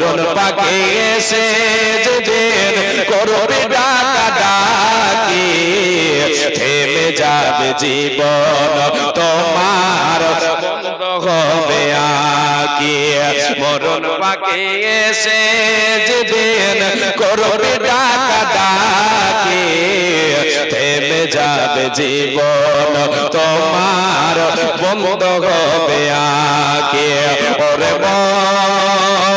মরণ পাকে এসে যেদিন করবে ডাকা থেমে যাবে জীবন তোমার হবে আকি। মরণ পাকে এসে যেদিন করবে ডাকা ডাকি থেমে যাবে জীবন তোমার বন্ধ হবে আকি। ওরে মন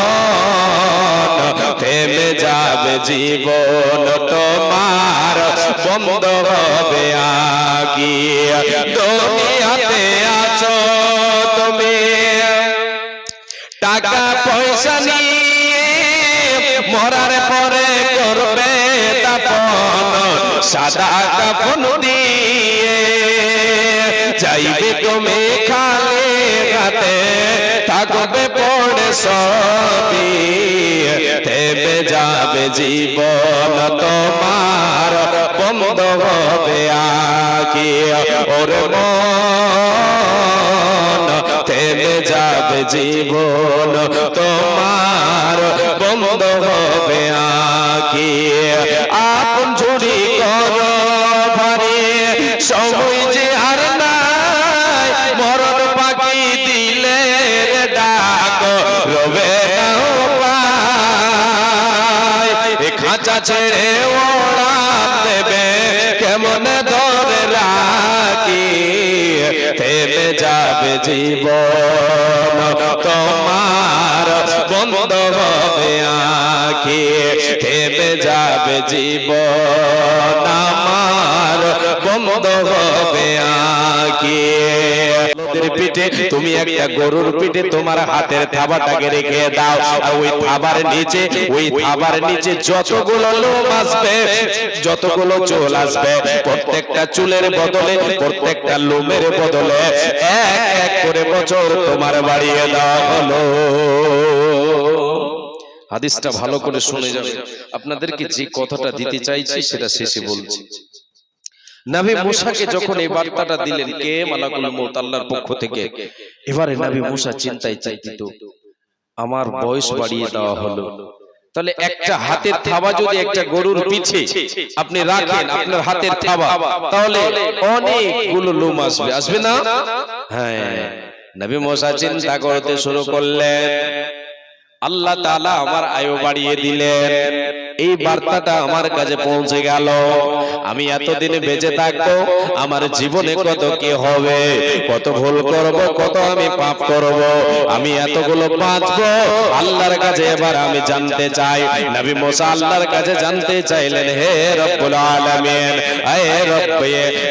জীবন তোমার বন্ধ হবে আকি দুনিয়াতে আছো, তুমি টাকা পয়সা নিয়ে মরার পরে করবে তাপন, সাদা কাপন দিয়ে যাইবে তুমি খালে হাতে, থাকবে পড়ে সবই। যাবে জীবন তোমার, বন্ধ হবে আকি ওর মন থেমে যাবে জীবন তোমার, বন্ধ হবে আকি ছেড়ে ওড়া দেবে, কেমন ধরে রাখি? থেমে যাবে জীবন, তোমার বন্ধ হবে আখি। থেমে যাবে জীবন, আমার বন্ধ হবে পিঠে তুমি একটা গরুর পিঠে তোমার হাতের থাবাটাকে রেখে দাও আর ওই থাবার নিচে ওই থাবার নিচে যতগুলো লোম আসবে যতগুলো চুল আসবে প্রত্যেকটা চুলের বদলে প্রত্যেকটা লোমের বদলে এক এক করে বছর তোমার বাড়িয়ে দেওয়া হলো। হাদিসটা ভালো করে শুনে যাবে। আপনাদেরকে যে কথাটা দিতে চাইছি সেটা শেষে বলছি। নবী মুসাকে যখন এই বার্তাটা দিলেন কে? মালাকুল মউত আল্লাহর পক্ষ থেকে। এবারে নবী মুসা চিন্তায় চাইতিত আমার বয়স বাড়িয়ে দেওয়া হলো। তাহলে একটা হাতের থাবা যদি একটা গরুর পিছে আপনি রাখেন আপনার হাতের থাবা তাহলে অনেকগুলো লোম আসবে। আসবে না? হ্যাঁ। নবী মুসা চিন্তা করতে শুরু করলেন। আল্লাহ তাআলা আমার আয়ু বাড়িয়ে দিলেন। এই বার্তাটা আমার কাছে পৌঁছে গেল। আমি এতদিনে বেঁচে থাকব, আমার জীবনে কত কি হবে, কত ভুল করব, কত আমি পাপ করব, আমি এতগুলো বাঁচবো। আল্লাহর কাছে এবার আমি জানতে চাই, নবী মুসা আল্লাহর কাছে জানতে চাইলেন, হে রব্বুল আলামিন হে রব্ব,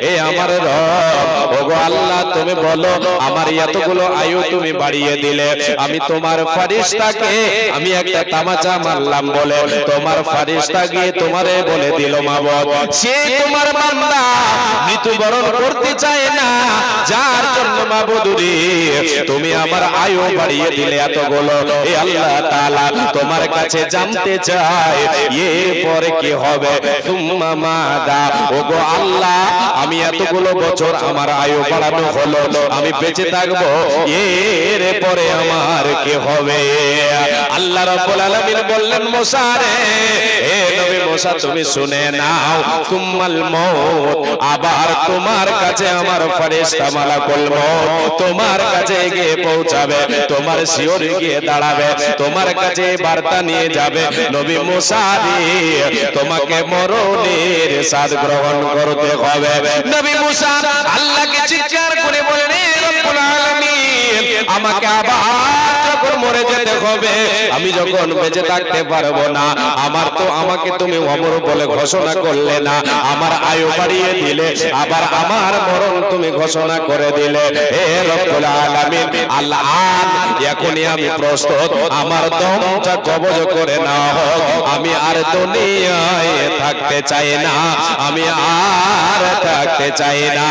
এ আমার রব। ওগো আল্লাহ, তুমি বলো, আমার এতগুলো আয়ু তুমি বাড়িয়ে দিলে, আমি তোমার ফারিস্তাকে আমি একটা তামাচা মারলাম বলে, তোমার ফারিস্তা গিয়ে তোমারে বলে দিল মাবদ সে তোমার বান্দা মৃত্যুবরণ করতে চায় না। যার জন্য মাবুদুরি তুমি আমার আয়ু বাড়িয়ে দিলে এতগুলো। এ আল্লাহ তাআলা তোমার কাছে জানতে চাই এরপরে কি হবে? সুম্মা মাদা। ওগো আল্লাহ আমি এতগুলো বছর আমার আয়ু বাড়ানো হলো। আমি বেঁচে থাকব। এর পরে আমার কি হবে? আল্লাহ রাব্বুল আলামিন বললেন মুসা রে হে নবী মুসা তুমি শুনে নাও। তুমাল মউত। আবার তোমার কাছে আমার ফেরেশতা মালাকুল মউত। তোমার কাছে গিয়ে পৌঁছাবে। তোমার শিওরে গিয়ে দাঁড়াবে। তোমার কাছে বার্তা নিয়ে যাবে। নবী মুসা তোমাকে মরণের স্বাদ গ্রহণ করতে হবে। নবী মুসা আল্লাহকে চিৎকার করে বলেন রব্বুল আলামিন আমাকে আবার মরে যেতে হবে। আমি যখন বেঁচে থাকতে পারব না, আমার তো আমাকে তুমি অমর বলে ঘোষণা করলে না। আমার আয়ু বাড়িয়ে দিলে, আবার আমার মরণ তুমি ঘোষণা করে দিলে। হে রব্বুল আলামিন, আল্লাহ, এখনই আমি প্রস্তুত। আমার দমটা কবজ করে না হোক আমি আর দুনিয়ায় থাকতে চাই না। আমি আর থাকতে চাই না।